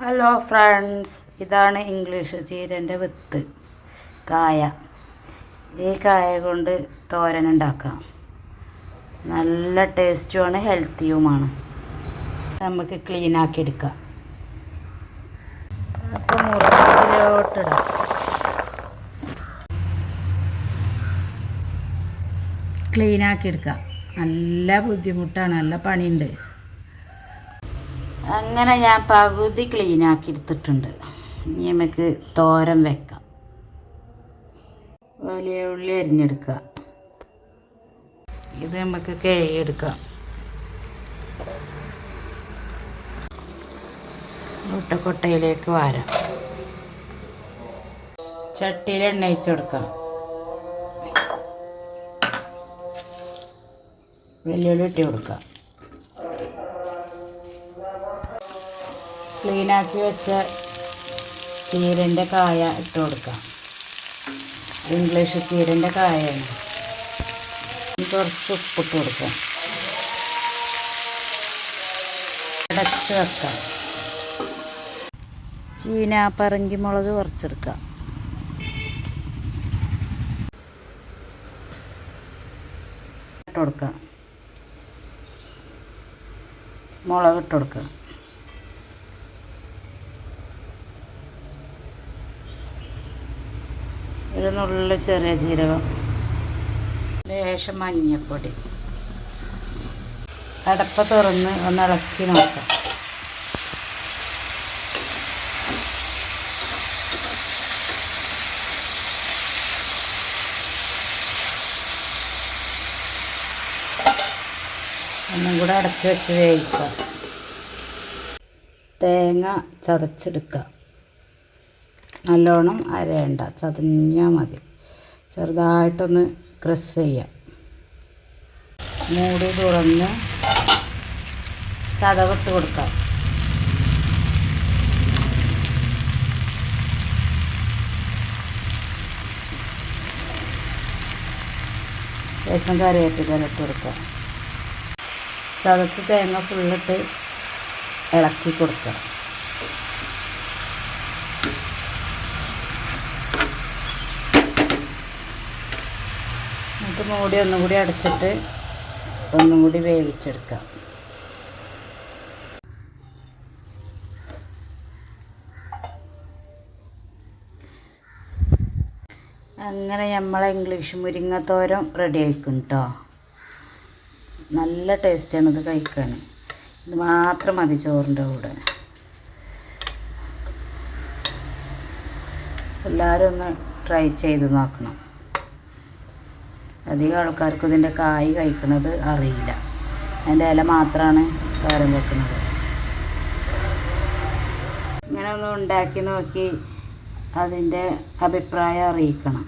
Hello friends ഇതാണ് English ചീരന്റെ വിത്ത്. കായ. ഈ കായ കൊണ്ട് തോരൻ ഉണ്ടാക്കാം. നല്ല ടേസ്റ്റുമാണ് ഹെൽത്തിയുമാണ്. നമുക്ക് ക്ലീൻ ആക്കി എടുക്കാം. അപ്പം മുറിലോട്ടിടാം ക്ലീൻ ആക്കി എടുക്കാം. നല്ല ബുദ്ധിമുട്ടാണ് നല്ല പണിയുണ്ട്. അങ്ങനെ ഞാൻ പകുതി ക്ലീൻ ആക്കി എടുത്തിട്ടുണ്ട്. ഇനി നമുക്ക് തോരൻ വെക്കാം. വലിയ ഉള്ളി അരിഞ്ഞെടുക്കാം ഇത് നമുക്ക് കഴുകിയെടുക്കാം. മുട്ടക്കൊട്ടയിലേക്ക് വാരാം. ചട്ടിയിൽ എണ്ണ ഒഴിച്ച് കൊടുക്കാം. ഉള്ളി ഇട്ട് കൊടുക്കാം. ക്ലീനാക്കി വെച്ച ചീരന്റെ കായ ഇട്ട് കൊടുക്കാം. ഇംഗ്ലീഷ് ചീരന്റെ കായയാണ് കുറച്ച് ഉപ്പിട്ട് കൊടുക്കാം. അടച്ച് വെക്കാം. ചീന പറങ്കി മുളക് കുറച്ചെടുക്കാം. ഇട്ട് കൊടുക്കാം. മുളക് ഇട്ട് കൊടുക്കാം. ഒരു നുള്ളു ചെറിയ ജീരകം. ലേശം മഞ്ഞപ്പൊടി. അടപ്പ തുറന്ന് ഒന്ന് ഇളക്കി നോക്കാം. ഒന്നും കൂടെ അടച്ച് വെച്ച് വേവിക്കാം. തേങ്ങ ചതച്ചെടുക്കുക നല്ലോണം അരയണ്ട ചതഞ്ഞാൽ മതി. ചെറുതായിട്ടൊന്ന് ക്രഷ് ചെയ്യാം. മൂടി തുറന്ന് ചതവിട്ട് കൊടുക്കാം. രസം കറിവേപ്പില ഇട്ട് കൊടുക്കാം. ചതച്ച് തേങ്ങ ഫുള്ളിട്ട് ഇളക്കി കൊടുക്കാം. എന്നിട്ട് മൂടി ഒന്നും കൂടി അടച്ചിട്ട് ഒന്നും കൂടി വേവിച്ചെടുക്കാം. അങ്ങനെ നമ്മളെ ഇംഗ്ലീഷ് മുരിങ്ങത്തോരം റെഡി ആയിക്കും കേട്ടോ നല്ല ടേസ്റ്റാണ് ഇത് കഴിക്കാൻ. ഇത് മാത്രം മതി ചോറിന്റെ കൂടെ. എല്ലാവരും ഒന്ന് ട്രൈ ചെയ്ത് നോക്കണം. അധികം ആൾക്കാർക്കും ഇതിന്റെ കായ് കഴിക്കണത് അറിയില്ല. അതിന്റെ ഇല മാത്രമാണ് കാരം വെക്കുന്നത് ഇങ്ങനെ ഒന്ന് ഉണ്ടാക്കി നോക്കി അതിന്റെ അഭിപ്രായം അറിയിക്കണം.